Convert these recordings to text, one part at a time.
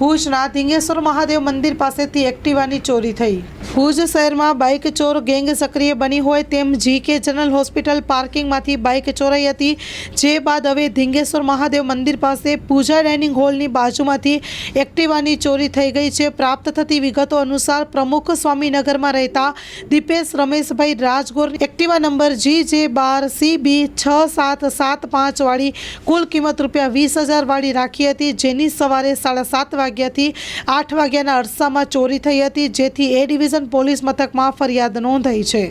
ભુજના ધીંગેશ્વર મહાદેવ મંદિર પાસેથી એક્ટિવાની ચોરી થઈ. ભુજ શહેરમાં બાઇક ચોર ગેંગ સક્રિય બની હોય તેમ જી કે જનરલ હોસ્પિટલ પાર્કિંગમાંથી બાઇક ચોરાઈ હતી. જે બાદ હવે ધીંગેશ્વર મહાદેવ મંદિર પાસે પૂજા ડાઇનિંગ હોલની બાજુમાંથી એક્ટિવાની ચોરી થઈ ગઈ છે. પ્રાપ્ત થતી વિગતો અનુસાર પ્રમુખ સ્વામીનગરમાં રહેતા Dipesh Rameshbhai Rajgor Activa number G J બાર સી બી છ સાત સાત પાંચ વાળી કુલ કિંમત રૂપિયા વીસ હજાર વાળી રાખી હતી. જેની સવારે સાડા સાત વાગ્યાથી આઠ વાગ્યાના અરસામાં ચોરી થઈ હતી, જેથી એ ડિવિઝન પોલીસ મથકમાં ફરિયાદ નોંધાઈ છે.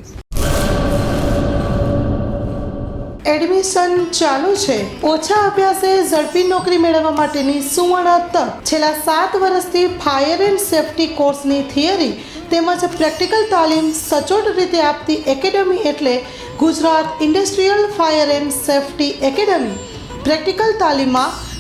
એડમિશન ચાલુ છે. ઓછા અભ્યાસે ઝડપી નોકરી મેળવવા માટેની સુવર્ણ તક. છેલ્લા સાત વર્ષથી ફાયર એન્ડ સેફટી કોર્સની થિયરી તેમજ પ્રેક્ટિકલ તાલીમ સચોટ રીતે આપતી એકેડમી એટલે Gujarat industrial fire and safety academy. Practical તાલીમમાં